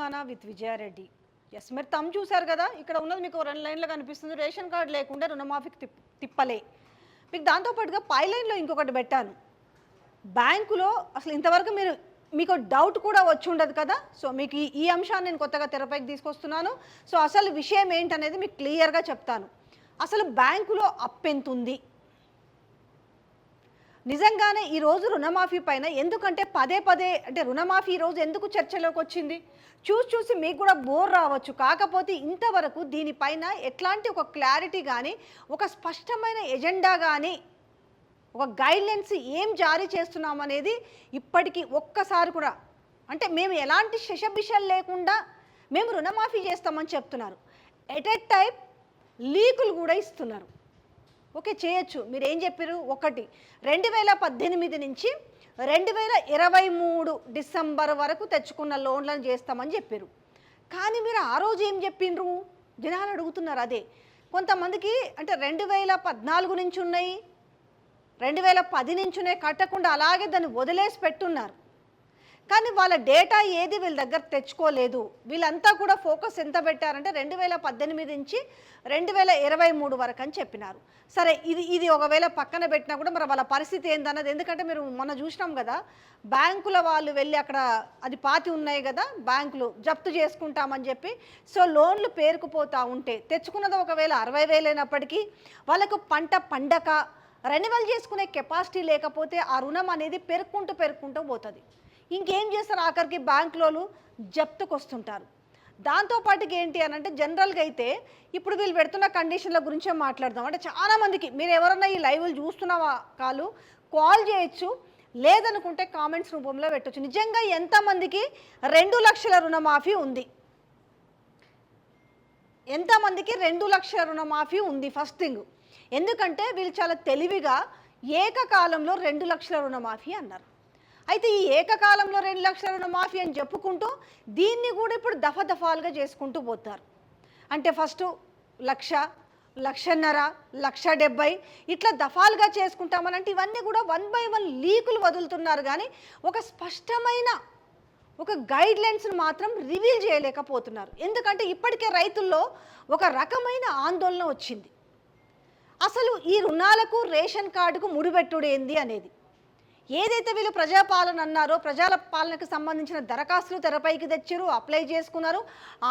Telangana with Vijaya Reddy. Yes మీరు తమ్ చూశారు కదా ఇక్కడ ఉన్నది మీకు రెండు లైన్లో కనిపిస్తుంది. రేషన్ కార్డు లేకుండా రుణమాఫీకి తిప్ తిప్పలే. మీకు దాంతోపాటుగా పై లైన్లో ఇంకొకటి పెట్టాను. బ్యాంకులో అసలు ఇంతవరకు మీరు మీకు డౌట్ కూడా వచ్చి ఉండదు కదా? సో మీకు ఈ అంశాన్ని నేను కొత్తగా తెరపైకి తీసుకొస్తున్నాను. సో అసలు విషయం ఏంటనేది మీకు క్లియర్గా చెప్తాను. అసలు బ్యాంకులో అప్పెంత ఉంది నిజంగానే ఈ రోజు రుణమాఫీ పైన ఎందుకంటే పదే పదే అంటే రుణమాఫీ రోజు ఎందుకు చర్చలోకి వచ్చింది? చూసి చూసి మీకు కూడా బోర్ రావచ్చు. కాకపోతే ఇంతవరకు దీనిపైన ఎట్లాంటి ఒక క్లారిటీ కానీ ఒక స్పష్టమైన ఎజెండా కానీ ఒక గైడ్లైన్స్ ఏం జారీ చేస్తున్నామనేది ఇప్పటికీ ఒక్కసారి కూడా అంటే మేము ఎలాంటి శశబిషలు లేకుండా మేము రుణమాఫీ చేస్తామని చెప్తున్నారు. ఎట్ ఎ టైప్ లీకులు కూడా ఇస్తున్నారు. ఓకే చేయొచ్చు. మీరు ఏం చెప్పారు ఒకటి. రెండు వేల పద్దెనిమిది నుంచి రెండు వేల ఇరవై మూడు డిసెంబర్ వరకు తెచ్చుకున్న లోన్లను చేస్తామని చెప్పారు కానీ మీరు ఆ రోజు ఏం చెప్పిండ్రు? జనాలు అడుగుతున్నారు అదే. కొంతమందికి అంటే రెండు వేల పద్నాలుగు నుంచి ఉన్నాయి రెండు వేల పది నుంచునే కట్టకుండా అలాగే దాన్ని వదిలేసి పెట్టున్నారు. కానీ వాళ్ళ డేటా ఏది వీళ్ళ దగ్గర తెచ్చుకోలేదు. వీళ్ళంతా కూడా ఫోకస్ ఎంత పెట్టారంటే రెండు వేల పద్దెనిమిది నుంచి రెండు వేల ఇరవై మూడు వరకు అని చెప్పినారు. సరే ఇది ఇది ఒకవేళ పక్కన పెట్టినా కూడా మరి వాళ్ళ పరిస్థితి ఏందన్నది? ఎందుకంటే మీరు మొన్న చూసినాం కదా బ్యాంకుల వాళ్ళు వెళ్ళి అక్కడ అది పాతి ఉన్నాయి కదా బ్యాంకులు జప్తు చేసుకుంటామని చెప్పి సో లోన్లు పేరుకుపోతూ ఉంటే తెచ్చుకున్నది ఒకవేళ అరవై వేలైనప్పటికీ వాళ్ళకు పంట పండక రెన్యువల్ చేసుకునే కెపాసిటీ లేకపోతే ఆ రుణం అనేది పెరుక్కుంటూ పెరుక్కుంటూ పోతుంది. ఇంకేం చేస్తారు? ఆఖరికి బ్యాంకులోలు జప్తుకు వస్తుంటారు. దాంతోపాటుకి ఏంటి అని అంటే జనరల్గా అయితే ఇప్పుడు వీళ్ళు పెడుతున్న కండిషన్ల గురించే మాట్లాడదాం. అంటే చాలా మందికి మీరు ఎవరన్నా ఈ లైవ్లు చూస్తున్న వా- కాలు? కాల్ చేయొచ్చు. లేదనుకుంటే కామెంట్స్ రూపంలో పెట్టచ్చు. నిజంగా ఎంతమందికి రెండు లక్షల రుణమాఫీ ఉంది? ఎంతమందికి రెండు లక్షల రుణమాఫీ ఉంది? ఫస్ట్ థింగ్ ఎందుకంటే వీళ్ళు చాలా తెలివిగా ఏకకాలంలో రెండు లక్షల రుణమాఫీ అన్నారు. అయితే ఈ ఏకకాలంలో రెండు లక్షల రుణమాఫీ అని చెప్పుకుంటూ దీన్ని కూడా ఇప్పుడు దఫ దఫాలుగా చేసుకుంటూ పోతారు. అంటే ఫస్ట్ లక్ష లక్షన్నర లక్ష డెబ్బై ఇట్లా దఫాలుగా చేసుకుంటామని అంటే ఇవన్నీ కూడా వన్ బై వన్ లీకులు వదులుతున్నారు కానీ ఒక స్పష్టమైన ఒక గైడ్ లైన్స్ను మాత్రం రివీల్ చేయలేకపోతున్నారు. ఎందుకంటే ఇప్పటికే రైతుల్లో ఒక రకమైన ఆందోళన వచ్చింది. అసలు ఈ రుణాలకు రేషన్ కార్డుకు ముడిపెట్టుడు ఏంది అనేది. ఏదైతే వీళ్ళు ప్రజాపాలన అన్నారో ప్రజల పాలనకు సంబంధించిన దరఖాస్తులు తెరపైకి తెచ్చారు అప్లై చేసుకున్నారు.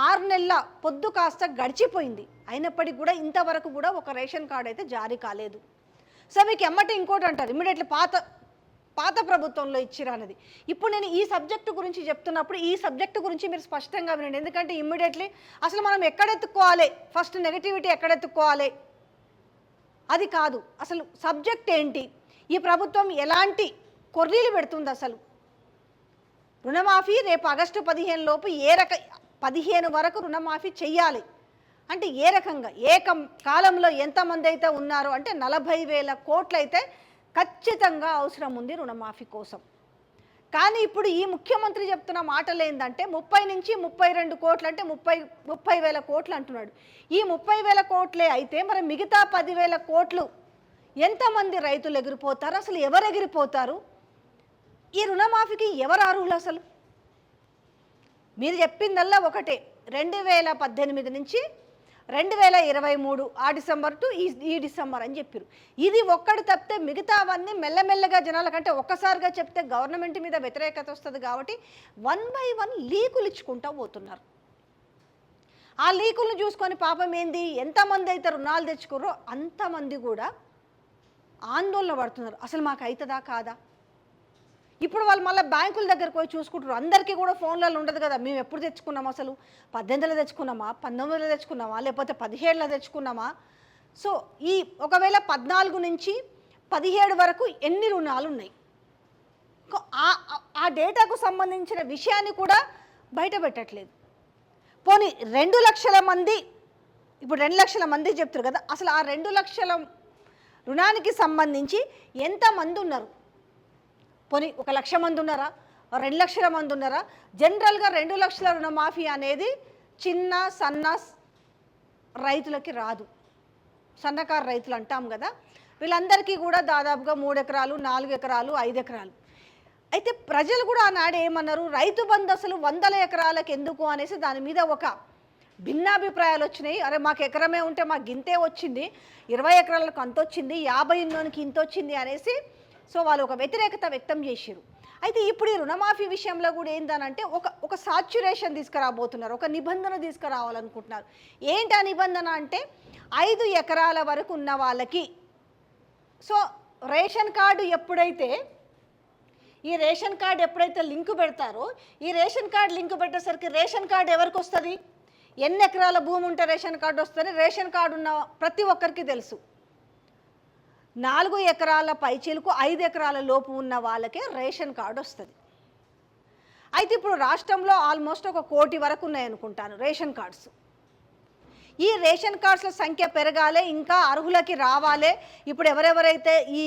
ఆరు నెలల పొద్దు కాస్త గడిచిపోయింది. అయినప్పటికీ కూడా ఇంతవరకు కూడా ఒక రేషన్ కార్డు అయితే జారీ కాలేదు. సో మీకు ఎమ్మటి ఇంకోటి అంటారు. ఇమీడియట్లీ పాత పాత ప్రభుత్వంలో ఇచ్చిరా అనేది ఇప్పుడు నేను ఈ సబ్జెక్టు గురించి చెప్తున్నప్పుడు ఈ సబ్జెక్టు గురించి మీరు స్పష్టంగా వినండి. ఎందుకంటే ఇమ్మీడియట్లీ అసలు మనం ఎక్కడెత్తుకోవాలి? First negativity ఎక్కడెత్తుకోవాలి? అది కాదు. అసలు సబ్జెక్ట్ ఏంటి? ఈ ప్రభుత్వం ఎలాంటి కొర్రీలు పెడుతుంది అసలు. రుణమాఫీ రేపు ఆగస్టు పదిహేను లోపు ఏ రక పదిహేను వరకు రుణమాఫీ చెయ్యాలి. అంటే ఏ రకంగా ఏకం కాలంలో ఎంతమంది అయితే ఉన్నారో అంటే నలభై వేల కోట్లు అయితే ఖచ్చితంగా అవసరం ఉంది రుణమాఫీ కోసం. కానీ ఇప్పుడు ఈ ముఖ్యమంత్రి చెప్తున్న మాటలు ఏంటంటే ముప్పై నుంచి ముప్పై రెండు కోట్లు అంటే ముప్పై ముప్పై వేల కోట్లు అంటున్నాడు. ఈ ముప్పై వేల కోట్లే అయితే మరి మిగతా పదివేల కోట్లు ఎంతమంది రైతులు ఎగిరిపోతారు? అసలు ఎవరు ఎగిరిపోతారు ఈ రుణమాఫీకి ఎవరు అర్హులు అసలు? మీరు చెప్పిందల్లా ఒకటే. రెండు వేల పద్దెనిమిది నుంచి రెండు వేల ఇరవై మూడు ఆ డిసెంబర్ టు ఈ ఈ డిసెంబర్ అని చెప్పారు ఇది ఒక్కడు తప్పితే మిగతావన్నీ మెల్లమెల్లగా జనాల కంటే ఒక్కసారిగా చెప్తే గవర్నమెంట్ మీద వ్యతిరేకత వస్తుంది కాబట్టి వన్ బై వన్ లీకులు ఇచ్చుకుంటూ పోతున్నారు. ఆ లీకులను చూసుకొని పాపం ఏంది? ఎంతమంది అయితే రుణాలు తెచ్చుకుర్రో అంతమంది కూడా ఆందోళన పడుతున్నారు. అసలు మాకు అవుతుందా కాదా? ఇప్పుడు వాళ్ళు మళ్ళీ బ్యాంకుల దగ్గరకు పోయి చూసుకుంటారు. అందరికీ కూడా ఫోన్లలో ఉండదు కదా. మేము ఎప్పుడు తెచ్చుకున్నాం అసలు? పద్దెనిమిదిలో తెచ్చుకున్నామా? పంతొమ్మిదిలో తెచ్చుకున్నామా? లేకపోతే పదిహేడులో తెచ్చుకున్నామా? సో ఈ ఒకవేళ పద్నాలుగు నుంచి పదిహేడు వరకు ఎన్ని రుణాలు ఉన్నాయి? ఆ- ఆ- ఆ డేటాకు సంబంధించిన విషయాన్ని కూడా బయట పెట్టట్లేదు. పోనీ రెండు లక్షల మంది ఇప్పుడు రెండు లక్షల మంది చెప్తారు కదా. అసలు ఆ రెండు లక్షల రుణానికి సంబంధించి ఎంతమంది ఉన్నారు? పోనీ ఒక లక్ష మంది ఉన్నారా? రెండు లక్షల మంది ఉన్నారా? జనరల్గా రెండు లక్షల రుణమాఫీ అనేది చిన్న సన్న రైతులకి రాదు. సన్నకారు రైతులు అంటాం కదా. వీళ్ళందరికీ కూడా దాదాపుగా మూడు ఎకరాలు నాలుగు ఎకరాలు ఐదు ఎకరాలు. అయితే ప్రజలు కూడా ఆనాడు ఏమన్నారు? రైతు బంధు అసలు వందల ఎకరాలకు ఎందుకు అనేసి దాని మీద ఒక భిన్నాభిప్రాయాలు వచ్చినాయి. అరే మాకు ఎకరమే ఉంటే మాకు గింతే వచ్చింది. ఇరవై ఎకరాలకు అంత వచ్చింది. యాభై ఉన్నోనికి ఇంత వచ్చింది అనేసి సో వాళ్ళు ఒక వ్యతిరేకత వ్యక్తం చేశారు అయితే ఇప్పుడు ఈ రుణమాఫీ విషయంలో కూడా ఏందనంటే ఒక ఒక సాచ్యురేషన్ తీసుకురాబోతున్నారు ఒక నిబంధన తీసుకురావాలనుకుంటున్నారు. ఏంటి ఆ నిబంధన అంటే ఐదు ఎకరాల వరకు ఉన్న వాళ్ళకి సో రేషన్ కార్డు ఎప్పుడైతే ఈ రేషన్ కార్డు ఎప్పుడైతే లింక్ పెడతారో ఈ రేషన్ కార్డు లింక్ పెట్టేసరికి రేషన్ కార్డు ఎవరికి వస్తుంది? ఎన్ని ఎకరాల భూమి ఉంటే రేషన్ కార్డు వస్తుంది? రేషన్ కార్డు ఉన్న ప్రతి ఒక్కరికి తెలుసు. నాలుగు ఎకరాల పైచీలకు ఐదు ఎకరాల లోపు ఉన్న వాళ్ళకే రేషన్ కార్డు వస్తుంది. అయితే ఇప్పుడు రాష్ట్రంలో ఆల్మోస్ట్ ఒక కోటి వరకు ఉన్నాయనుకుంటాను రేషన్ కార్డ్స్. ఈ రేషన్ కార్డ్స్ల సంఖ్య పెరగాలి ఇంకా అర్హులకి రావాలి. ఇప్పుడు ఎవరెవరైతే ఈ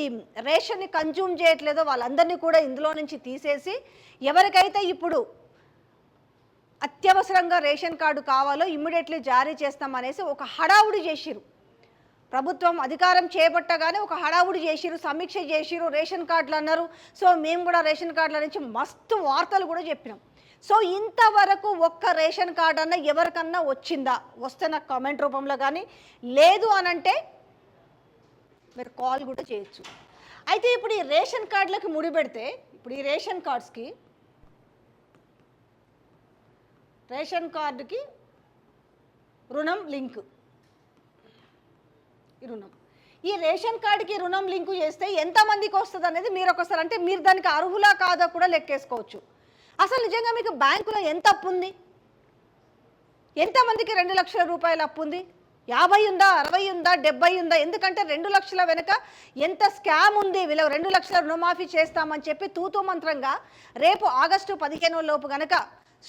రేషన్ని కన్జ్యూమ్ చేయట్లేదో వాళ్ళందరినీ కూడా ఇందులో నుంచి తీసేసి ఎవరికైతే ఇప్పుడు అత్యవసరంగా రేషన్ కార్డు కావాలో ఇమ్మీడియట్లీ జారీ చేస్తామనేసి ఒక హడావుడి చేసిరు ప్రభుత్వం అధికారం చేపట్టగానే ఒక హడావుడి చేసిరు సమీక్ష చేసిరు రేషన్ కార్డులు అన్నారు. సో మేము కూడా రేషన్ కార్డుల నుంచి మస్తు వార్తలు కూడా చెప్పినాం. సో ఇంతవరకు ఒక్క రేషన్ కార్డు అన్న ఎవరికన్నా వచ్చిందా? వస్తే నాకు కామెంట్ రూపంలో కానీ లేదు అనంటే మీరు కాల్ కూడా చేయొచ్చు. అయితే ఇప్పుడు ఈ రేషన్ కార్డులకి ముడిపెడితే ఇప్పుడు ఈ రేషన్ కార్డ్స్కి రేషన్ కార్డుకి రుణం లింక్. ఈ రుణం. ఈ రేషన్ కార్డుకి రుణం లింకు చేస్తే ఎంతమందికి వస్తుంది అనేది మీరు ఒకసారి అంటే మీరు దానికి అర్హులా కాదో కూడా లెక్కేసుకోవచ్చు. అసలు నిజంగా మీకు బ్యాంకులో ఎంత అప్పు ఉంది? ఎంతమందికి రెండు లక్షల రూపాయల అప్పు ఉంది? యాభై ఉందా అరవై ఉందా డెబ్బై ఉందా? ఎందుకంటే రెండు లక్షల వెనుక ఎంత స్కామ్ ఉంది? వీళ్ళ రెండు లక్షల రుణమాఫీ చేస్తామని చెప్పి తూతూ మంత్రంగా రేపు ఆగస్టు పదిహేనో లోపు గనక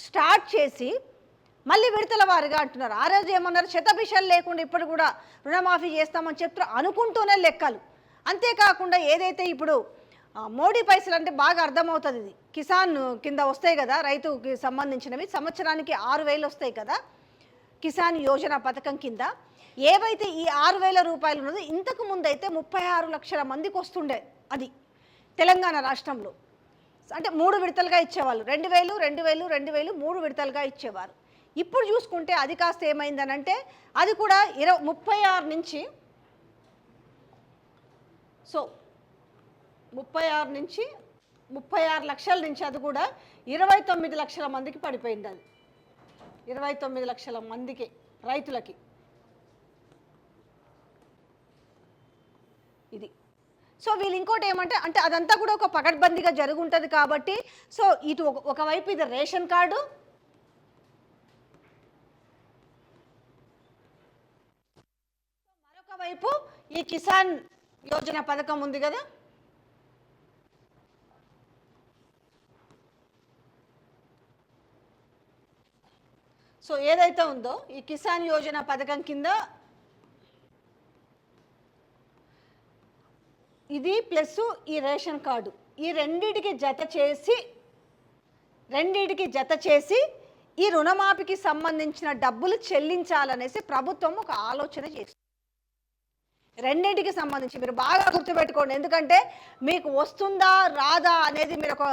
స్టార్ట్ చేసి మళ్ళీ విడతల వారిగా అంటున్నారు. ఆ రోజు ఏమన్నారు? శతభిషాలు లేకుండా ఇప్పుడు కూడా రుణమాఫీ చేస్తామని చెప్తారు అనుకుంటూనే లెక్కలు. అంతేకాకుండా ఏదైతే ఇప్పుడు మోడీ పైసలు అంటే బాగా అర్థమవుతుంది ఇది. కిసాన్ కింద వస్తాయి కదా రైతుకి సంబంధించినవి. సంవత్సరానికి ఆరు వేలు వస్తాయి కదా కిసాన్ యోజన పథకం కింద. ఏవైతే ఈ ఆరు వేల రూపాయలు ఉన్నదో ఇంతకు ముందు అయితే ముప్పై ఆరు లక్షల మందికి వస్తుండే అది తెలంగాణ రాష్ట్రంలో. అంటే మూడు విడతలుగా ఇచ్చేవాళ్ళు. రెండు వేలు రెండు వేలు రెండు వేలు మూడు విడతలుగా ఇచ్చేవారు. ఇప్పుడు చూసుకుంటే అది కాస్త ఏమైందనంటే అది కూడా ఇరవై ముప్పై ఆరు నుంచి సో ముప్పై ఆరు నుంచి ముప్పై ఆరు లక్షల నుంచి అది కూడా ఇరవై తొమ్మిది లక్షల మందికి పడిపోయింది అది. ఇరవై తొమ్మిది లక్షల మందికి రైతులకి. ఇది. సో వీళ్ళు ఇంకోటి ఏమంటే అంటే అదంతా కూడా ఒక పకడ్బందీగా జరుగుంటుంది కాబట్టి సో ఇటు ఒక- ఒకవైపు ఇది రేషన్ కార్డు వైపు ఈ కిసాన్ యోజన పథకం ఉంది కదా? సో ఏదైతే ఉందో ఈ కిసాన్ యోజన పథకం కింద ఇది ప్లస్ ఈ రేషన్ కార్డు. ఈ రెండిటికి జత చేసి రెండిటికి జత చేసి ఈ రుణమాఫీకి సంబంధించిన డబ్బులు చెల్లించాలనేసి ప్రభుత్వం ఒక ఆలోచన చేస్తుంది. రెండింటికి సంబంధించి మీరు బాగా గుర్తుపెట్టుకోండి. ఎందుకంటే మీకు వస్తుందా రాదా అనేది మీరు ఒక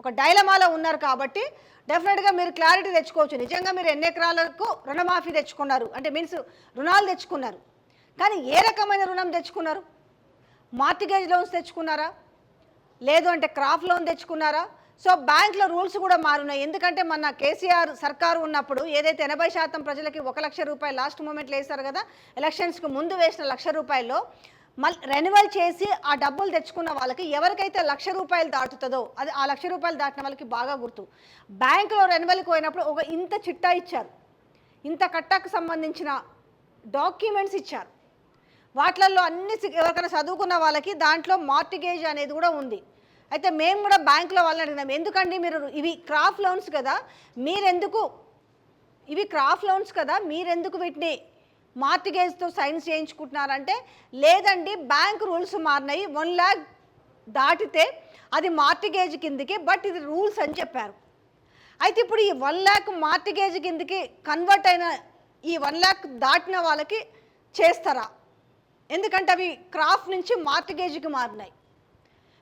ఒక డైలమాలో ఉన్నారు కాబట్టి డెఫినెట్గా మీరు క్లారిటీ తెచ్చుకోవచ్చు. నిజంగా మీరు ఎన్ని ఎకరాలకు రుణమాఫీ తెచ్చుకున్నారు? అంటే మీన్స్ రుణాలు తెచ్చుకున్నారు. కానీ ఏ రకమైన రుణం తెచ్చుకున్నారు? మార్టిగేజ్ లోన్స్ తెచ్చుకున్నారా? లేదు అంటే క్రాప్ లోన్ తెచ్చుకున్నారా? సో బ్యాంకుల రూల్స్ కూడా మారున్నాయి. ఎందుకంటే మన కేసీఆర్ సర్కారు ఉన్నప్పుడు ఏదైతే ఎనభై శాతం ప్రజలకి ఒక లక్ష రూపాయలు లాస్ట్ మూమెంట్లో వేశారు కదా ఎలక్షన్స్కి ముందు వేసిన లక్ష రూపాయల్లో మళ్ళీ రెన్యువల్ చేసి ఆ డబ్బులు తెచ్చుకున్న వాళ్ళకి ఎవరికైతే లక్ష రూపాయలు దాటుతుందో అది ఆ లక్ష రూపాయలు దాటిన వాళ్ళకి బాగా గుర్తు. బ్యాంకులో రెన్యువల్కి పోయినప్పుడు ఒక ఇంత చిట్టా ఇచ్చారు. ఇంత కట్టకు సంబంధించిన డాక్యుమెంట్స్ ఇచ్చారు. వాటిల్లో అన్ని ఎవరికైనా చదువుకున్న వాళ్ళకి దాంట్లో మార్టిగేజ్ అనేది కూడా ఉంది. అయితే మేము కూడా బ్యాంకులో వాళ్ళని అడిగినాం. ఎందుకండి మీరు ఇవి క్రాఫ్ లోన్స్ కదా మీరెందుకు ఇవి క్రాఫ్ లోన్స్ కదా మీరెందుకు వీటిని మార్టిగేజ్తో సైన్స్ చేయించుకుంటున్నారంటే లేదండి బ్యాంక్ రూల్స్ మారినాయి వన్ ల్యాక్ దాటితే అది మార్టిగేజ్ కిందకి బట్ ఇది రూల్స్ అని చెప్పారు. అయితే ఇప్పుడు ఈ వన్ ల్యాక్ మార్టిగేజ్ కిందకి కన్వర్ట్ అయిన ఈ వన్ ల్యాక్ దాటిన వాళ్ళకి చేస్తారా? ఎందుకంటే అవి క్రాఫ్ట్ నుంచి మార్టిగేజ్కి మారినాయి.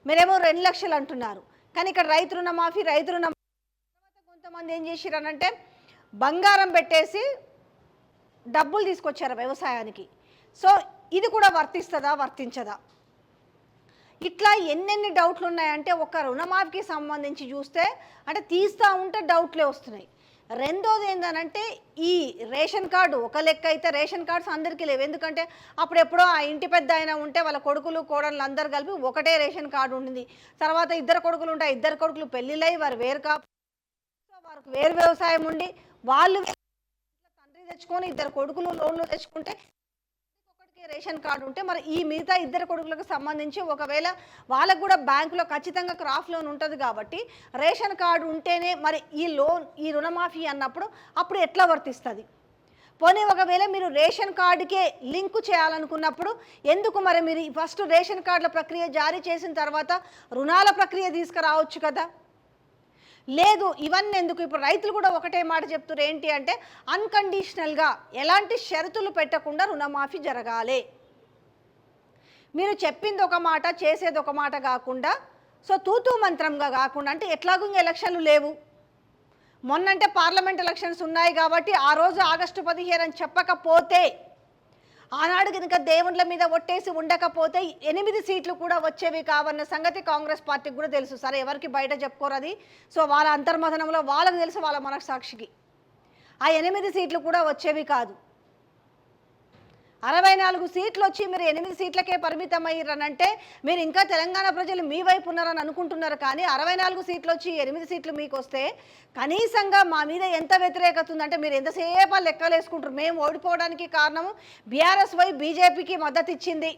మీరేమో రెండు లక్షలు అంటున్నారు. కానీ ఇక్కడ రైతు రుణమాఫీ రైతు రుణ కొంతమంది ఏం చేసిరనంటే బంగారం పెట్టేసి డబ్బులు తీసుకొచ్చారు వ్యవసాయానికి. సో ఇది కూడా వర్తిస్తుందా వర్తించదా? ఇట్లా ఎన్నెన్ని డౌట్లు ఉన్నాయంటే ఒక రుణమాఫీకి సంబంధించి చూస్తే అంటే తీస్తూ ఉంటే డౌట్లే వస్తున్నాయి. రెండోది ఏంటనంటే ఈ రేషన్ కార్డు ఒక లెక్క అయితే రేషన్ కార్డ్స్ అందరికీ లేవు. ఎందుకంటే అప్పుడు ఎప్పుడో ఆ ఇంటి పెద్ద అయినా ఉంటే వాళ్ళ కొడుకులు కోడళ్ళు అందరు కలిపి ఒకటే రేషన్ కార్డు ఉండింది. తర్వాత ఇద్దరు కొడుకులు ఉంటాయి. ఇద్దరు కొడుకులు పెళ్ళిళ్ళై వారు వేరు కా వారికి వేరు వ్యవసాయం ఉండి వాళ్ళు తండ్రి తెచ్చుకొని ఇద్దరు కొడుకులు లోన్లు తెచ్చుకుంటే రేషన్ కార్డు ఉంటే మరి ఈ మిగతా ఇద్దరు కొడుకులకు సంబంధించి ఒకవేళ వాళ్ళకు కూడా బ్యాంకులో ఖచ్చితంగా క్రాఫ్ లోన్ ఉంటుంది కాబట్టి రేషన్ కార్డు ఉంటేనే మరి ఈ లోన్ ఈ రుణమాఫీ అన్నప్పుడు అప్పుడు ఎట్లా వర్తిస్తుంది? పోనీ ఒకవేళ మీరు రేషన్ కార్డుకే లింకు చేయాలనుకున్నప్పుడు ఎందుకు మరి మీరు ఫస్ట్ రేషన్ కార్డుల ప్రక్రియ జారీ చేసిన తర్వాత రుణాల ప్రక్రియ తీసుకురావచ్చు కదా? లేదు ఇవన్నీ ఎందుకు? ఇప్పుడు రైతులు కూడా ఒకటే మాట చెప్తున్నారు ఏంటి అంటే అన్కండిషనల్గా ఎలాంటి షరతులు పెట్టకుండా రుణమాఫీ జరగాలి. మీరు చెప్పింది ఒక మాట చేసేది ఒక మాట కాకుండా సో తూతూ మంత్రంగా కాకుండా అంటే ఎట్లాగూ ఇంకా ఎలక్షన్లు లేవు. మొన్నంటే పార్లమెంట్ ఎలక్షన్స్ ఉన్నాయి కాబట్టి ఆ రోజు ఆగస్టు పదిహేను అని చెప్పకపోతే ఆనాడు కనుక దేవుళ్ళ మీద ఒట్టేసి ఉండకపోతే ఎనిమిది సీట్లు కూడా వచ్చేవి కావన్న సంగతి కాంగ్రెస్ పార్టీకి కూడా తెలుసు. సరే ఎవరికి బయట చెప్పుకోరది సో వాళ్ళ అంతర్మథనంలో వాళ్ళకు తెలుసు వాళ్ళ మనస్సాక్షికి. ఆ ఎనిమిది సీట్లు కూడా వచ్చేవి కాదు. అరవై నాలుగు సీట్లు వచ్చి మీరు ఎనిమిది సీట్లకే పరిమితం అయ్యారనంటే మీరు ఇంకా తెలంగాణ ప్రజలు మీ వైపు ఉన్నారని అనుకుంటున్నారు కానీ అరవై నాలుగు సీట్లు వచ్చి ఎనిమిది సీట్లు మీకు వస్తే కనీసంగా మా మీద ఎంత వ్యతిరేకత ఉందంటే మీరు ఎంతసేపు ఆ లెక్కలు వేసుకుంటారు మేము ఓడిపోవడానికి కారణము బీఆర్ఎస్ వై బీజేపీకి మద్దతు ఇచ్చింది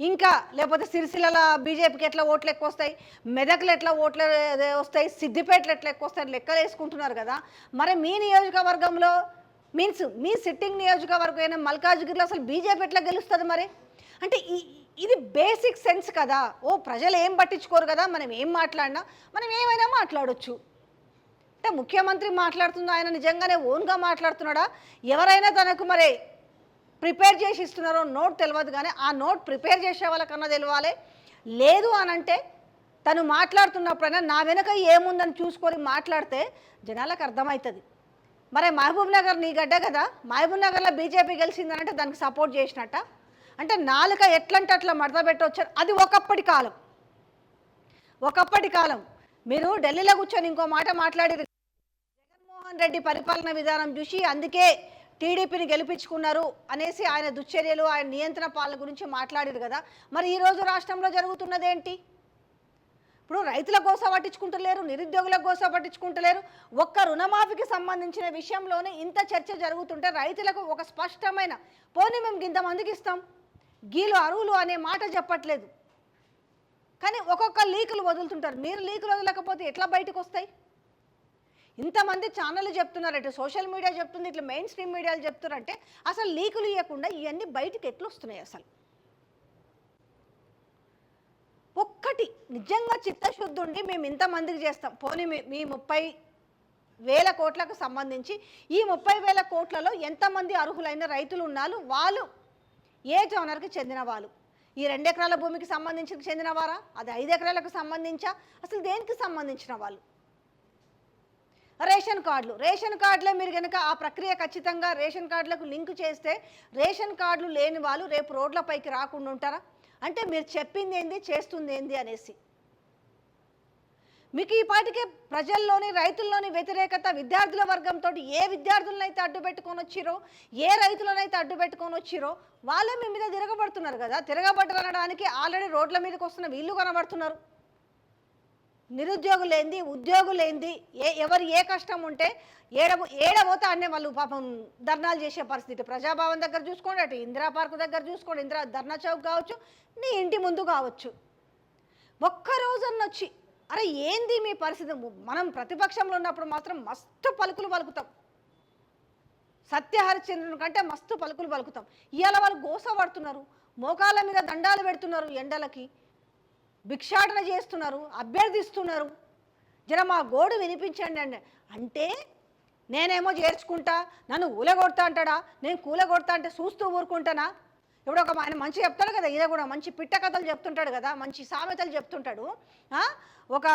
ఇంకా లేకపోతే సిరిసిల్ల బీజేపీకి ఎట్లా ఓట్లు ఎక్కువ వస్తాయి మెదక్లు ఎట్లా ఓట్లు వస్తాయి? సిద్దిపేటలు ఎట్లా ఎక్కువ వస్తాయి లెక్కలు వేసుకుంటున్నారు కదా. మరి మీ నియోజకవర్గంలో మీన్స్ మీ సిట్టింగ్ నియోజకవర్గం అయినా మల్కాజ్గిరిలో అసలు బీజేపీ ఎట్లా గెలుస్తుంది మరి? అంటే ఈ ఇది బేసిక్ సెన్స్ కదా. ఓ ప్రజలు ఏం పట్టించుకోరు కదా మనం ఏం మాట్లాడినా మనం ఏమైనా మాట్లాడొచ్చు. అంటే ముఖ్యమంత్రి మాట్లాడుతుందో ఆయన నిజంగానే ఓన్గా మాట్లాడుతున్నాడా? ఎవరైనా తనకు మరి ప్రిపేర్ చేసి ఇస్తున్నారో నోట్ తెలియదు కానీ ఆ నోట్ ప్రిపేర్ చేసే వాళ్ళకన్నా తెలియాలి లేదు అని అంటే తను మాట్లాడుతున్నప్పుడైనా నా వెనక ఏముందని చూసుకొని మాట్లాడితే జనాలకు అర్థమవుతుంది. మరి మహబూబ్ నగర్ నీ గడ్డ కదా? మహబూబ్ నగర్లో బీజేపీ గెలిచిందనంటే దానికి సపోర్ట్ చేసినట్ట? అంటే నాలుక ఎట్లంటే అట్లా మడత పెట్టొచ్చారు అది ఒకప్పటి కాలం. ఒకప్పటి కాలం. మీరు ఢిల్లీలో కూర్చొని ఇంకో మాట మాట్లాడి జగన్మోహన్ రెడ్డి పరిపాలన విధానం చూసి అందుకే టీడీపీని గెలిపించుకున్నారు అనేసి ఆయన దుశ్చర్యలు ఆయన నియంత్రణ పాలన గురించి మాట్లాడారు కదా. మరి ఈరోజు రాష్ట్రంలో జరుగుతున్నదేంటి? ఇప్పుడు రైతుల కోసం పట్టించుకుంటలేరు నిరుద్యోగుల కోసం పట్టించుకుంటలేరు. ఒక్క రుణమాఫీకి సంబంధించిన విషయంలోనే ఇంత చర్చ జరుగుతుంటే రైతులకు ఒక స్పష్టమైన పోనీ మేము ఇంతమందికి ఇస్తాం. గీలు అరువులు అనే మాట చెప్పట్లేదు. కానీ ఒక్కొక్క లీకులు వదులుతుంటారు. మీరు లీకులు వదలకపోతే ఎట్లా బయటకు వస్తాయి? ఇంతమంది ఛానళ్ళు చెప్తున్నారు అంటే సోషల్ మీడియా చెప్తుంది ఇట్లా మెయిన్ స్ట్రీమ్ మీడియాలు చెప్తున్నారంటే అసలు లీకులు ఇవ్వకుండా ఇవన్నీ బయటకు ఎట్లా వస్తున్నాయి అసలు? ఒక్కటి నిజంగా చిత్తశుద్ధి ఉండి మేము ఇంతమందికి చేస్తాం. పోనీ మీ- మీ ముప్పై వేల కోట్లకు సంబంధించి ఈ ముప్పై వేల కోట్లలో ఎంతమంది అర్హులైన రైతులు ఉన్నారు? వాళ్ళు ఏ జోనర్కి చెందిన వాళ్ళు. ఈ రెండు ఎకరాల భూమికి సంబంధించి చెందిన వారా? అది ఐదు ఎకరాలకు సంబంధించా? అసలు దేనికి సంబంధించిన వాళ్ళు? రేషన్ కార్డులు. రేషన్ కార్డులే మీరు కనుక ఆ ప్రక్రియ ఖచ్చితంగా రేషన్ కార్డులకు లింక్ చేస్తే రేషన్ కార్డులు లేని వాళ్ళు రేపు రోడ్లపైకి రాకుండా ఉంటారా? అంటే మీరు చెప్పింది ఏంది చేస్తుంది ఏంది అనేసి. మీకు ఈ పాటికే ప్రజల్లోని రైతుల్లోని వ్యతిరేకత విద్యార్థుల వర్గంతో ఏ విద్యార్థులనైతే అడ్డు పెట్టుకొని వచ్చిరో ఏ రైతులనైతే అడ్డు పెట్టుకొని వచ్చిరో వాళ్ళే మీ మీద తిరగబడుతున్నారు కదా. తిరగబడడానికి ఆల్రెడీ రోడ్ల మీదకి వస్తున్న వీళ్ళు కనబడుతున్నారు. నిరుద్యోగులేంది ఉద్యోగులేంది ఏ ఎవరు ఏ కష్టం ఉంటే ఏడ ఏడబోతే అన్నే వాళ్ళు పాపం ధర్నాలు చేసే పరిస్థితి. ప్రజాభవన్ దగ్గర చూసుకోండి అటు ఇందిరా పార్క్ దగ్గర చూసుకోండి ఇందిరా ధర్నా చౌక్ కావచ్చు నీ ఇంటి ముందు కావచ్చు. ఒక్కరోజన్న వచ్చి అరే ఏంది మీ పరిస్థితి? మనం ప్రతిపక్షంలో ఉన్నప్పుడు మాత్రం మస్తు పలుకులు పలుకుతాం. సత్యహరిచంద్రుని కంటే మస్తు పలుకులు పలుకుతాం. ఇవాళ వాళ్ళు గోస పడుతున్నారు మోకాళ్ళ మీద దండాలు పెడుతున్నారు ఎండలకి. భిక్షాటన చేస్తున్నారు అభ్యర్థిస్తున్నారు. జర మా గోడు వినిపించండి అండి. అంటే నేనేమో చేర్చుకుంటా నన్ను ఊలగొడతా అంటాడా? నేను కూలగొడతా అంటే చూస్తూ ఊరుకుంటానా? ఇప్పుడు ఒక ఆయన మంచి చెప్తాడు కదా ఈయన కూడా మంచి పిట్ట కథలు చెప్తుంటాడు కదా మంచి సామెతలు చెప్తుంటాడు. ఒక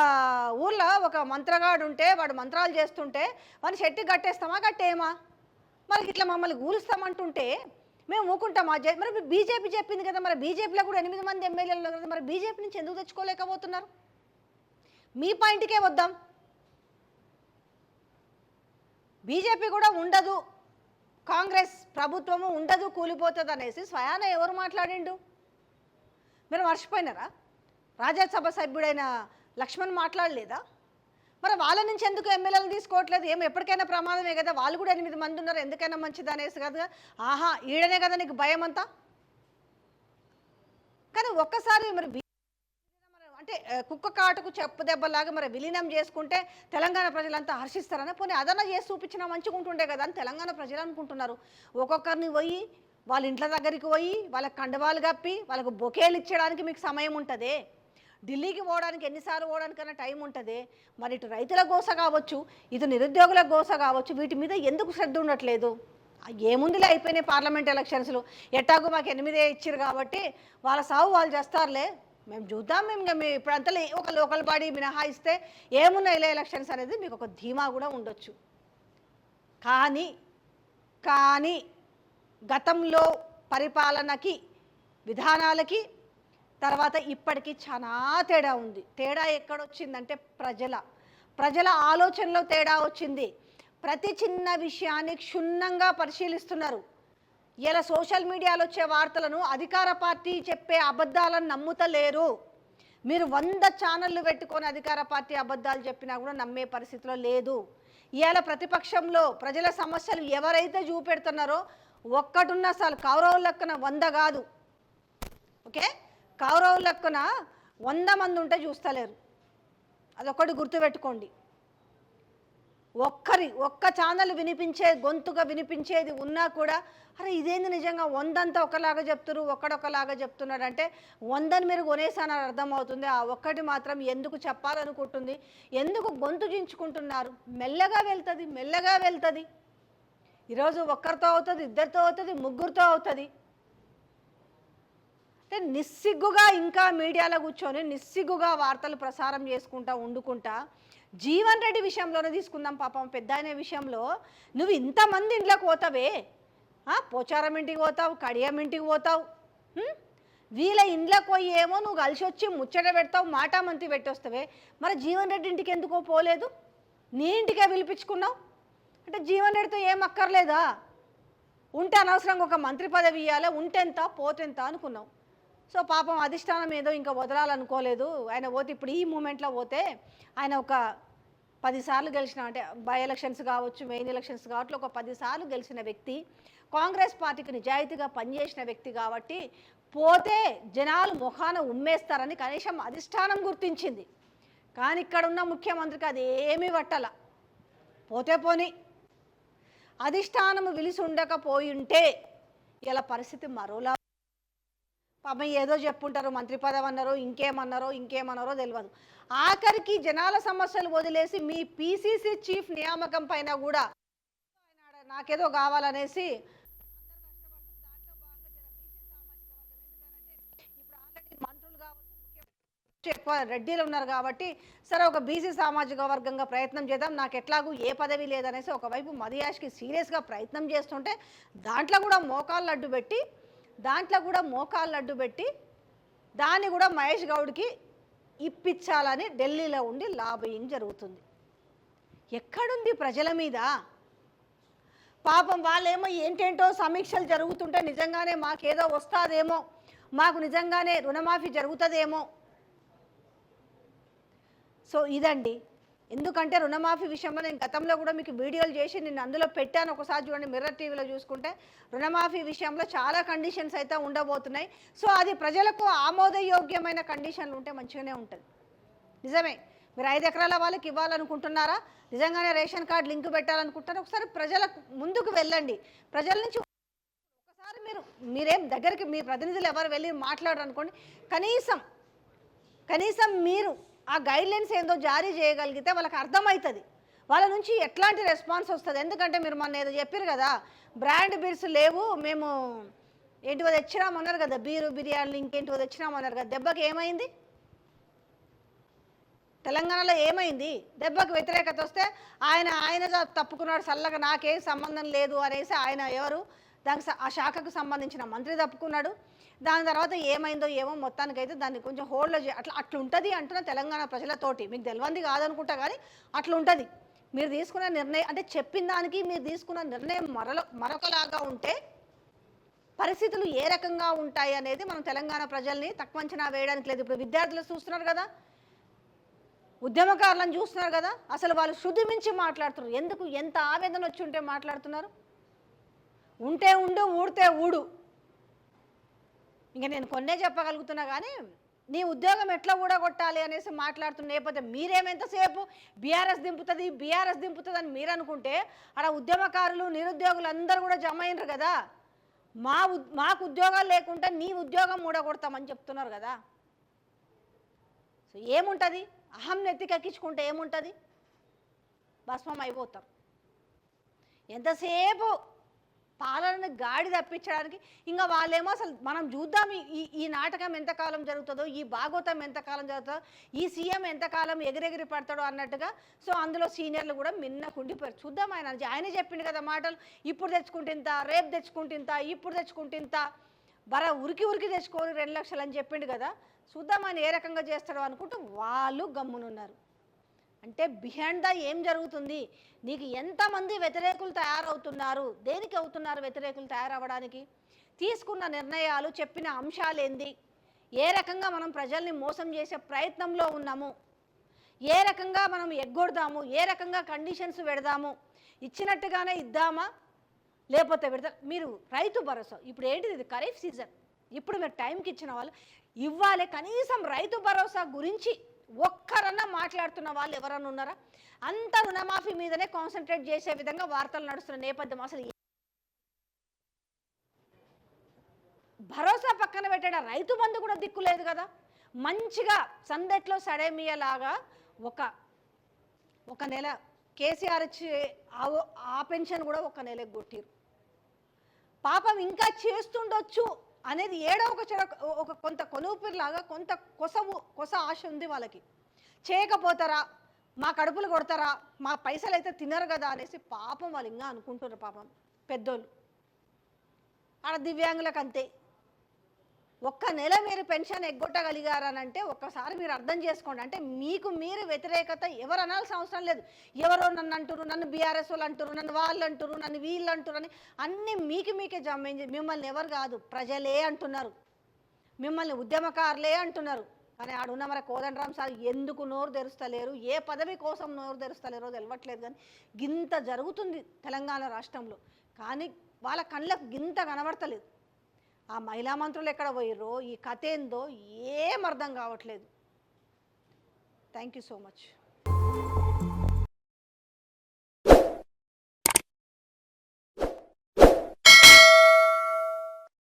ఊర్లో ఒక మంత్రగాడు ఉంటే వాడు మంత్రాలు చేస్తుంటే వాడిని చెట్టు కట్టేస్తామా కట్టేయమా? మరి ఇట్లా మమ్మల్ని కూలుస్తామంటుంటే మేము ఊకుంటాం. ఆ జై మరి బీజేపీ చెప్పింది కదా మరి బీజేపీలో కూడా ఎనిమిది మంది ఎమ్మెల్యేలు ఉన్నారు కదా మరి బీజేపీ నుంచి ఎందుకు తెచ్చుకోలేకపోతున్నారు? మీ పాయింట్కే వద్దాం. బీజేపీ కూడా ఉండదు. కాంగ్రెస్ ప్రభుత్వము ఉండదు కూలిపోతుంది అనేసి స్వయాన ఎవరు మాట్లాడిండు? మీరు మర్చిపోయినారా? రాజ్యసభ సభ్యుడైన లక్ష్మణ్ మాట్లాడలేదా? మరి వాళ్ళ నుంచి ఎందుకు ఎమ్మెల్యేలు తీసుకోవట్లేదు? ఏం ఎప్పటికైనా ప్రమాదమే కదా. వాళ్ళు కూడా ఎనిమిది మంది ఉన్నారు. ఎందుకైనా మంచిది అనేసి కదా ఆహా ఈడనే కదా నీకు భయం అంతా? కానీ ఒక్కసారి మరి అంటే కుక్క కాటుకు చెప్పు దెబ్బలాగా మరి విలీనం చేసుకుంటే తెలంగాణ ప్రజలంతా హర్షిస్తారని పోనీ అదన చేసి చూపించినా మంచిగా ఉంటుండే కదా అని తెలంగాణ ప్రజలు అనుకుంటున్నారు. ఒక్కొక్కరిని పోయి వాళ్ళ ఇంట్ల దగ్గరికి పోయి వాళ్ళకి కండవాలు కప్పి వాళ్ళకు బొకేలు ఇచ్చడానికి మీకు సమయం ఉంటుంది? ఢిల్లీకి పోవడానికి ఎన్నిసార్లు పోవడానికైనా టైం ఉంటుంది. మరి ఇటు రైతుల గోస కావచ్చు ఇటు నిరుద్యోగుల గోస కావచ్చు వీటి మీద ఎందుకు శ్రద్ధ ఉండట్లేదు? ఏముందిలే అయిపోయినాయి పార్లమెంట్ ఎలక్షన్స్లు. ఎట్టాగు మాకు ఎనిమిదే ఇచ్చారు కాబట్టి వాళ్ళ సాగు వాళ్ళు చేస్తారులే. మేము చూద్దాం మేము ఇంకా మీ ఇప్పుడంతా ఒక లోకల్ బాడీ మినహాయిస్తే ఏమున్నాయి ఇలా ఎలక్షన్స్ అనేది మీకు ఒక ధీమా కూడా ఉండొచ్చు. కానీ కానీ గతంలో పరిపాలనకి విధానాలకి తర్వాత ఇప్పటికీ చాలా తేడా ఉంది. తేడా ఎక్కడొచ్చిందంటే ప్రజల. ప్రజల ఆలోచనలో తేడా వచ్చింది. ప్రతి చిన్న విషయాన్ని క్షుణ్ణంగా పరిశీలిస్తున్నారు. ఇలా సోషల్ మీడియాలో వచ్చే వార్తలను అధికార పార్టీ చెప్పే అబద్ధాలను నమ్ముతలేరు. మీరు వంద ఛానళ్ళు పెట్టుకొని అధికార పార్టీ అబద్ధాలు చెప్పినా కూడా నమ్మే పరిస్థితిలో లేదు. ఇవాళ ప్రతిపక్షంలో ప్రజల సమస్యలు ఎవరైతే చూపెడుతున్నారో ఒక్కటున్న అసలు కౌరవ లెక్కన వంద కాదు. ఓకే? కౌరవ లెక్కన వంద మంది ఉంటే చూస్తలేరు. అదొకటి గుర్తుపెట్టుకోండి. ఒక్కరి ఒక్క ఛానల్ వినిపించే గొంతుగా వినిపించేది ఉన్నా కూడా అరే ఇదేంది నిజంగా వందంతా ఒకలాగా చెప్తున్నారు ఒక్కడొకలాగా చెప్తున్నాడు అంటే వందని మీరు కొనేసానని అర్థమవుతుంది. ఆ ఒక్కటి మాత్రం ఎందుకు చెప్పాలనుకుంటుంది? ఎందుకు గొంతు చించుకుంటున్నారు? మెల్లగా వెళ్తుంది మెల్లగా వెళ్తుంది. ఈరోజు ఒక్కరితో అవుతుంది ఇద్దరితో అవుతుంది ముగ్గురితో అవుతుంది. అంటే నిస్సిగ్గుగా ఇంకా మీడియాలో కూర్చొని నిస్సిగ్గుగా వార్తలు ప్రసారం చేసుకుంటా వండుకుంటా జీవన్ రెడ్డి విషయంలోనే తీసుకుందాం పాపం. పెద్ద అనే విషయంలో నువ్వు ఇంతమంది ఇంట్లోకి పోతావే? పోచారం ఇంటికి పోతావు కడియం ఇంటికి పోతావు వీళ్ళ ఇంట్లోకి పోయి ఏమో నువ్వు కలిసి వచ్చి ముచ్చట పెడతావు మాట మంతి పెట్టొస్తావే. మరి జీవన్ రెడ్డి ఇంటికి ఎందుకో పోలేదు? నీ ఇంటికే పిలిపించుకున్నావు? అంటే జీవన్ రెడ్డితో ఏం అక్కర్లేదా? ఉంటే అనవసరంగా ఒక మంత్రి పదవి ఇవ్వాలి ఉంటెంత పోతెంత అనుకున్నావు. సో పాపం అధిష్టానం ఏదో ఇంకా వదలాలనుకోలేదు. ఆయన పోతే ఇప్పుడు ఈ మూమెంట్లో పోతే ఆయన ఒక పదిసార్లు గెలిచిన అంటే బై ఎలక్షన్స్ కావచ్చు మెయిన్ ఎలక్షన్స్ కావచ్చు ఒక పదిసార్లు గెలిచిన వ్యక్తి కాంగ్రెస్ పార్టీకి నిజాయితీగా పనిచేసిన వ్యక్తి కాబట్టి పోతే జనాలు ముఖాన ఉమ్మేస్తారని కనీసం అధిష్టానం గుర్తించింది. కానీ ఇక్కడ ఉన్న ముఖ్యమంత్రికి అది ఏమీ పట్టల. పోతే పోని. అధిష్టానం విలిసి ఉండకపోయింటే ఇలా పరిస్థితి మరోలా పాపం ఏదో చెప్పుంటారు మంత్రి పదవి అన్నారో ఇంకేమన్నారో ఇంకేమన్నారో తెలియదు ఆఖరికి జనాల సమస్యలు వదిలేసి మీ పీసీసీ చీఫ్ నియామకం పైన కూడా నాకేదో కావాలనేసి ఇప్పుడు ఆల్రెడీ మంత్రులు ఎక్కువ రెడ్డిలు ఉన్నారు కాబట్టి సరే ఒక బీసీ సామాజిక వర్గంగా ప్రయత్నం చేద్దాం నాకు ఎట్లాగూ ఏ పదవి లేదనేసి ఒకవైపు మదియాష్కి సీరియస్గా ప్రయత్నం చేస్తుంటే దాంట్లో కూడా మోకాళ్ళు అడ్డు పెట్టి దాంట్లో కూడా మోకాళ్ళు అడ్డు పెట్టి దాన్ని కూడా మహేష్ గౌడ్కి ఇప్పించాలని ఢిల్లీలో ఉండి లాబింగ్ జరుగుతుంది. ఎక్కడుంది ప్రజల మీద? పాపం వాళ్ళేమో ఏంటేంటో సమీక్షలు జరుగుతుంటే నిజంగానే మాకేదో వస్తుందేమో మాకు నిజంగానే రుణమాఫీ జరుగుతుందేమో. సో ఇదండి. ఎందుకంటే రుణమాఫీ విషయంలో నేను గతంలో కూడా మీకు వీడియోలు చేసి నేను అందులో పెట్టాను. ఒకసారి చూడండి మిర్రర్ టీవీలో చూసుకుంటే రుణమాఫీ విషయంలో చాలా కండిషన్స్ అయితే ఉండబోతున్నాయి. సో అది ప్రజలకు ఆమోదయోగ్యమైన కండిషన్లు ఉంటే మంచిగానే ఉంటుంది. నిజమే. మీరు ఐదు ఎకరాల వాళ్ళకి ఇవ్వాలనుకుంటున్నారా? నిజంగానే రేషన్ కార్డు లింక్ పెట్టాలనుకుంటారా ఒకసారి ప్రజలకు ముందుకు వెళ్ళండి. ప్రజల నుంచి ఒకసారి మీరు మీరేం దగ్గరికి మీ ప్రతినిధులు ఎవరు వెళ్ళి మాట్లాడరు అనుకోండి కనీసం కనీసం మీరు ఆ గైడ్లైన్స్ ఏందో జారీ చేయగలిగితే వాళ్ళకి అర్థమవుతుంది. వాళ్ళ నుంచి ఎట్లాంటి రెస్పాన్స్ వస్తుంది? ఎందుకంటే మీరు మొన్న ఏదో చెప్పారు కదా బ్రాండ్ బీర్స్ లేవు మేము ఏంటివో తెచ్చినామన్నారు కదా బీరు బిర్యానీలు ఇంకేంటివో తెచ్చినామన్నారు కదా దెబ్బకి ఏమైంది? తెలంగాణలో ఏమైంది? దెబ్బకు వ్యతిరేకత వస్తే ఆయన ఆయన తప్పుకున్నాడు చల్లగా నాకేం సంబంధం లేదు అనేసి ఆయన ఎవరు? దానికి ఆ శాఖకు సంబంధించిన మంత్రి తప్పుకున్నాడు. దాని తర్వాత ఏమైందో ఏమో మొత్తానికైతే దాన్ని కొంచెం హోల్డ్లో అట్లా అట్లా ఉంటుంది అంటున్న తెలంగాణ ప్రజలతోటి. మీకు తెలియంది కాదనుకుంటా కానీ అట్లా ఉంటుంది మీరు తీసుకున్న నిర్ణయం అంటే చెప్పిన దానికి మీరు తీసుకున్న నిర్ణయం మరల మరొకలాగా ఉంటే పరిస్థితులు ఏ రకంగా ఉంటాయి అనేది మనం తెలంగాణ ప్రజల్ని తక్కువ అంచనా వేయడానికి లేదు. ఇప్పుడు విద్యార్థులు చూస్తున్నారు కదా. ఉద్యమకారులను చూస్తున్నారు కదా. అసలు వాళ్ళు శుద్ధి మించి మాట్లాడుతున్నారు. ఎందుకు? ఎంత ఆవేదన వచ్చి ఉంటే మాట్లాడుతున్నారు? ఉంటే ఉండు ఊడితే ఊడు. ఇంకా నేను కొన్నే చెప్పగలుగుతున్నా కానీ నీ ఉద్యోగం ఎట్లా ఊడగొట్టాలి అనేసి మాట్లాడుతున్న నేపథ్యం మీరేమెంతసేపు బీఆర్ఎస్ దింపుతుంది బీఆర్ఎస్ దింపుతుంది అని మీరు అనుకుంటే అక్కడ ఉద్యమకారులు నిరుద్యోగులు అందరూ కూడా జమ అయినరు కదా. మా మాకు ఉద్యోగాలు లేకుండా నీ ఉద్యోగం మూడగొడతామని చెప్తున్నారు కదా. సో ఏముంటుంది? అహం నెత్తికెక్కించుకుంటే ఏముంటుంది? భస్మం అయిపోతాం ఎంతసేపు పాలనని గాడి తప్పించడానికి ఇంకా వాళ్ళేమో అసలు మనం చూద్దాం ఈ- ఈ నాటకం ఎంతకాలం జరుగుతుందో ఈ భాగవతం ఎంతకాలం జరుగుతుందో ఈ సీఎం ఎంతకాలం ఎగిరెగిరి పడతాడో అన్నట్టుగా సో అందులో సీనియర్లు కూడా మిన్న కుండిపోయారు చూద్దాం ఆయన. ఆయన చెప్పిండు కదా మాటలు ఇప్పుడు తెచ్చుకుంటుంత రేపు తెచ్చుకుంటుంత ఇప్పుడు తెచ్చుకుంటుంత బర ఉరికి ఉరికి తెచ్చుకోరు రెండు లక్షలు అని చెప్పిండు కదా చూద్దాం ఆయన ఏ రకంగా చేస్తాడో అనుకుంటూ వాళ్ళు గమ్మునున్నారు. అంటే బిహైండ్ ద ఏం జరుగుతుంది? నీకు ఎంతమంది వ్యతిరేకులు తయారవుతున్నారు? దేనికి అవుతున్నారు వ్యతిరేకులు తయారవ్వడానికి? తీసుకున్న నిర్ణయాలు చెప్పిన అంశాలు ఏంది ఏ రకంగా మనం ప్రజల్ని మోసం చేసే ప్రయత్నంలో ఉన్నాము? ఏ రకంగా మనం ఎగ్గొడదాము? ఏ రకంగా కండిషన్స్ పెడదాము? ఇచ్చినట్టుగానే ఇద్దామా? లేకపోతే పెడతా మీరు రైతు భరోసా. ఇప్పుడు ఏంటిది? ఇది ఖరీఫ్ సీజన్. ఇప్పుడు మీరు టైంకి ఇచ్చిన వాళ్ళు ఇవ్వాలి కనీసం రైతు భరోసా గురించి ఒక్కరన్నా మాట్లాడుతున్న వాళ్ళు ఎవరన్నా ఉన్నారా? అంత రుణమాఫీ మీదనే కాన్సన్ట్రేట్ చేసే విధంగా వార్తలు నడుస్తున్న నేపథ్యం అసలు భరోసా పక్కన పెట్టాడు? రైతు బంధు కూడా దిక్కు లేదు కదా. మంచిగా సందట్లో సడేమియలాగా ఒక ఒక నెల కేసీఆర్ ఇచ్చే ఆ- ఆ పెన్షన్ కూడా ఒక నెలకు కొట్టిరు. పాపం ఇంకా చేస్తుండొచ్చు. అనేది ఏడో ఒక చెర ఒక కొంత కొనుపిరిలాగా కొంత కొసవు కొస ఆశ ఉంది వాళ్ళకి. చేయకపోతారా? మా కడుపులు కొడతారా? మా పైసలు అయితే తినరు కదా అనేసి పాపం వాళ్ళు ఇంకా అనుకుంటున్నారు పాపం. పెద్దోళ్ళు. ఆడ దివ్యాంగులకు అంతే ఒక్క నెల మీరు పెన్షన్ ఎగ్గొట్టగలిగారనంటే ఒక్కసారి మీరు అర్థం చేసుకోండి. అంటే మీకు మీరు వ్యతిరేకత ఎవరు అనాల్సిన అవసరం లేదు. ఎవరో నన్ను అంటారు నన్ను బీఆర్ఎస్ వాళ్ళు అంటారు నన్ను వాళ్ళు అంటారు నన్ను వీళ్ళు అంటారు అని అన్నీ మీకు మీకే జమ్మించి మిమ్మల్ని ఎవరు కాదు ప్రజలే అంటున్నారు. మిమ్మల్ని ఉద్యమకారులే అంటున్నారు. కానీ ఆడున్న మన కోదండరామ్ సార్ ఎందుకు నోరు తెరుస్తలేరు? ఏ పదవి కోసం నోరు తెరుస్తలేరో తెలవట్లేదు కానీ గింత జరుగుతుంది తెలంగాణ రాష్ట్రంలో. కానీ వాళ్ళ కళ్ళకు గింత కనబడతలేదు. ఆ మహిళా మంత్రులు ఎక్కడ పోయిర్రో ఈ కథ ఏందో ఏం అర్థం కావట్లేదు. Thank you so much